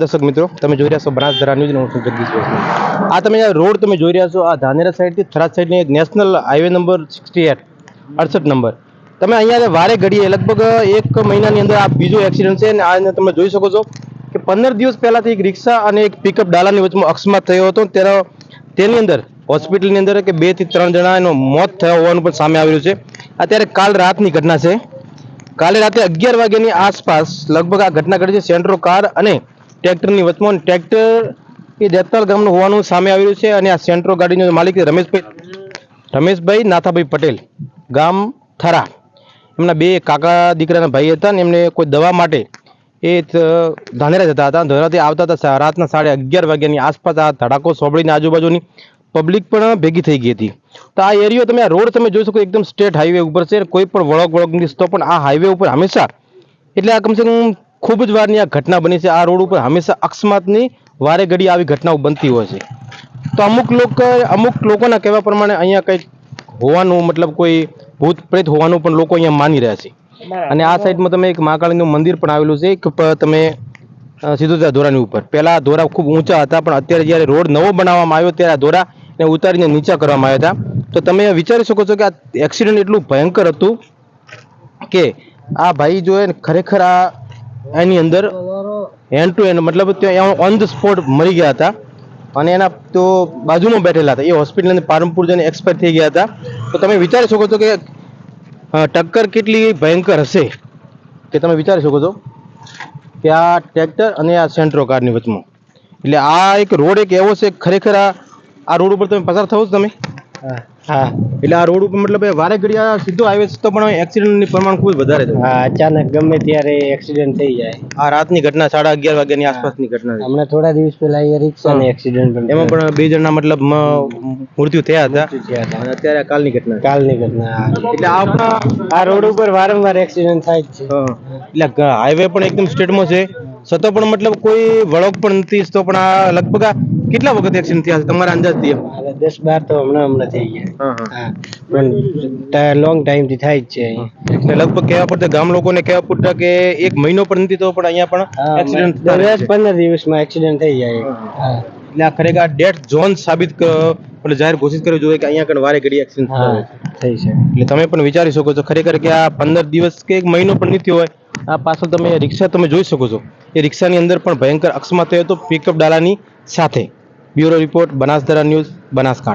દર્શક મિત્રો, તમે જોઈ રહ્યા છો બનાસધરા ન્યૂઝ હું છું જગદીશ આ તમે રોડ તમે જોઈ રહ્યા છો, આ ધાનેરા સાઈડથી Tharad સાઈડની national highway number sixty eight, અડસઠ નંબર. તમે અહીંયા વારે ઘડીએ, લગભગ એક મહિનાની અંદર આ બીજો એક્સિડન્ટ છે અને આ તમે જોઈ શકો છો કે પંદર દિવસ પહેલાથી એક રિક્ષા અને એક પિકઅપ ડાલાની વચમાં અકસ્માત થયો હતો. તેનો, તેની અંદર, હોસ્પિટલની અંદર કે બેથી ત્રણ જણા એનો મોત થયા હોવાનું પણ સામે આવ્યું છે. અત્યારે કાલ રાતની ઘટના છે. કાલે રાતે અગિયાર વાગ્યાની આસપાસ લગભગ આ ઘટના ઘટી છે. સેન્ટ્રો કાર અને ટ્રેક્ટરની વચમાં ટ્રેક્ટર એ દેતાલ ગામનું હોવાનું સામે આવ્યું છે અને આ સેન્ટ્રો ગાડીનો માલિક રમેશભાઈ. રમેશભાઈ નાથાભાઈ પટેલ, ગામ થરા. એમના બે કાકા દીકરાના ભાઈ હતા ને એમને કોઈ દવા માટે એ ધાનેરા જતા હતા. ધાનેરાથી આવતા હતા રાતના સાડા અગિયાર વાગ્યાની આસપાસ આ ધડાકો સોંભળીને આજુબાજુની પબ્લિક પણ ભેગી થઈ ગઈ હતી. તો આ એરિયો તમે આ રોડ તમે જોઈ શકો એકદમ સ્ટેટ હાઈવે ઉપર છે. કોઈ પણ વળક વળક તો પણ આ હાઈવે ઉપર હંમેશા. એટલે આ કમસે કમ ખૂબ જ વારની આ ઘટના બની છે. આ રોડ ઉપર હંમેશા અકસ્માતની વારે ઘડી આવી ઘટનાઓ બનતી હોય છે. તો અમુક લોકો અમુક લોકોના કહેવા પ્રમાણે અહીંયા કંઈક હોવાનું મતલબ કોઈ ભૂત પ્રેત હોવાનું પણ લોકો અહીંયા માની રહ્યા છે. અને આ સાઈડમાં તમે એક મહાકાળીનું મંદિર પણ આવેલું છે એક તમે સીધું ત્યાં ધોરાની ઉપર. પહેલાં ધોરા ખૂબ ઊંચા હતા પણ અત્યારે જ્યારે રોડ નવો બનાવવામાં આવ્યો ત્યારે આ ધોરા ને ઉતારીને નીચા કરવામાં આવ્યા હતા. તો તમે વિચારી શકો છો કે આ એક્સિડન્ટ એટલું ભયંકર હતું કે આ ભાઈ જો ખરેખર આ એની અંદર હેન્ડ ટુ હેન્ડ મતલબ ત્યાં ઓન ધ સ્પોટ મરી ગયા હતા. અને એના તો બાજુમાં બેઠેલા હતા. એ હોસ્પિટલ પારમપુર જઈને એક્સપાયર થઈ ગયા હતા. તો તમે વિચારી શકો છો કે ટક્કર કેટલી ભયંકર હશે? કે તમે વિચારી શકો છો કે આ ટ્રેક્ટર અને આ સેન્ટ્રો કારની વચમાં? એટલે આ એક રોડ એક એવો છે ખરેખર આ આ રોડ ઉપર તમે પસાર થવો છો તમે? હા. એટલે આ રોડ ઉપર મતલબ વારે ઘડી સીધો હાઈવે તો પણ એક્સિડન્ટની પ્રમાણ ખૂબ વધારે છે. હા અચાનક ગમે ત્યારે એક્સિડન્ટ થઈ જાય. આ રાતની ઘટના સાડા અગિયાર વાગ્યાની આસપાસની ઘટના છે. હમણાં થોડા દિવસ પહેલા અહીંયા રિક્ષાને એક્સિડન્ટ પણ એમાં પણ બે જણના મતલબ મૃત્યુ થયા હતા. અને અત્યારે કાલ કાલની ઘટના. કાલની ઘટના એટલે આપણા આ રોડ ઉપર વારંવાર એક્સિડન્ટ થાય જ છે. એટલે હાઈવે પણ એકદમ સ્ટેટમાં છે. છતાં પણ મતલબ કોઈ વળોક પણ નથી તો પણ આ લગભગ આ કેટલા વખત એક્સિડન્ટ થયા છે? તમારા અંદાજથી મારે દસ બાર તો હમણાં હમણાં થઈ ગયા. પણ લોંગ ટાઈમથી થાય જ છે. એટલે લગભગ કહેવા પડતા ગામ લોકોને કહેવા પડતા કે એક મહિનો પણ નથી તો પણ અહીંયા પણ એક્સિડન્ટ દસ પંદર દિવસમાં એક્સિડન્ટ થઈ જાય. એટલે આ ખરેખર આ ડેથ ઝોન સાબિત એટલે જાહેર ઘોષિત કરવું જોઈએ કે અહીંયા કણ વારે ઘડી એક્સિડન્ટ થઈ છે. એટલે તમે પણ વિચારી શકો છો ખરેખર કે આ પંદર દિવસ કે એક મહિનો પણ નથી હોય આ પાછળ તમે રિક્ષા તમે જોઈ શકો છો. એ રિક્ષાની અંદર પણ ભયંકર અકસ્માત થયો હતો. પિકઅપ ડાલાની સાથે. Bureau report Banasdhara news, Banaskantha.